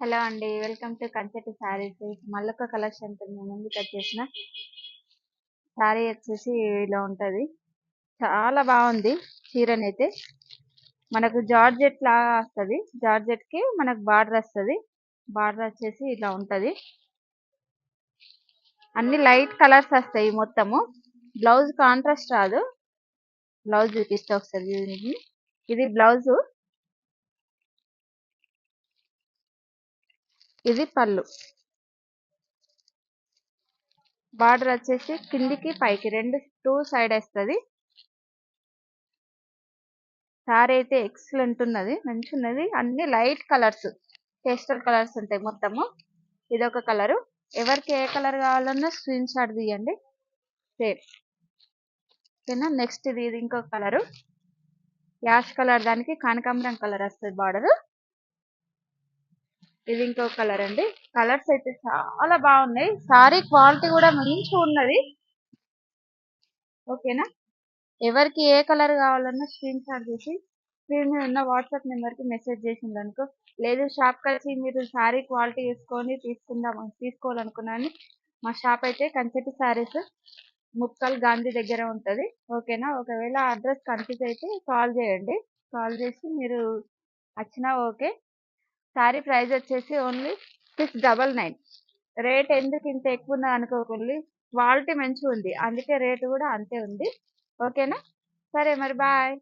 Hello అండి welcome to Kancheti saris. మల్లొక కలెక్షన్తో మేము ముందుకు వచ్చేసిన శారీ వచ్చేసి ఇలా ఉంటుంది. చాలా బాగుంది చీరనైతే. మనకు జార్జెట్ లాగా వస్తుంది. జార్జెట్కి మనకు బార్డర్ వస్తుంది. బార్డర్ వచ్చేసి ఇలా ఉంటుంది. అన్ని లైట్ కలర్స్ వస్తాయి మొత్తము. బ్లౌజ్ కాంట్రాస్ట్ రాదు. బ్లౌజ్ చూపిస్తే ఒకసారి ఇది బ్లౌజు. ఇది పళ్ళు. బార్డర్ వచ్చేసి కిందికి పైకి రెండు టూ సైడ్ వస్తుంది. సారీ అయితే ఎక్సలెంట్ ఉన్నది మంచి ఉన్నది. అన్ని లైట్ కలర్స్ పేస్టల్ కలర్స్ ఉంటాయి మొత్తము. ఇదొక కలరు. ఎవరికి ఏ కలర్ కావాలన్నా స్క్రీన్ షాట్ తీయండి. సేమ్. ఓకేనా? నెక్స్ట్ ఇది ఇంకొక కలరు. యాష్ కలర్ దానికి కనకాంబరం కలర్ వస్తుంది బార్డర్. ఇది ఇంకో కలర్ అండి. కలర్స్ అయితే చాలా బాగున్నాయి. సారీ క్వాలిటీ కూడా మంచిగా ఉన్నది. ఓకేనా ఎవరికి ఏ కలర్ కావాలన్నా స్క్రీన్ షాట్ చేసి స్క్రీన్ మీద ఉన్న వాట్సాప్ నెంబర్కి మెసేజ్ చేసింది అనుకో లేదు షాప్ కలిసి మీరు శారీ క్వాలిటీ వేసుకొని తీసుకుందాం తీసుకోవాలనుకున్నాను మా షాప్ అయితే కంచెటి శారీస్ ముక్కల్ గాంధీ దగ్గర ఉంటుంది. ఓకేనా ఒకవేళ అడ్రస్ కన్ఫ్యూజ్ అయితే కాల్ చేయండి. కాల్ చేసి మీరు వచ్చినా ఓకే శారీ ప్రైస్ వచ్చేసి only six double nine. Rate ఎందుకు ఇంత ఎక్కువ ఉన్నది అనుకోకండి. క్వాలిటీ మంచిగా ఉంది అందుకే రేటు కూడా అంతే ఉంది. ఓకేనా? సరే మరి బాయ్.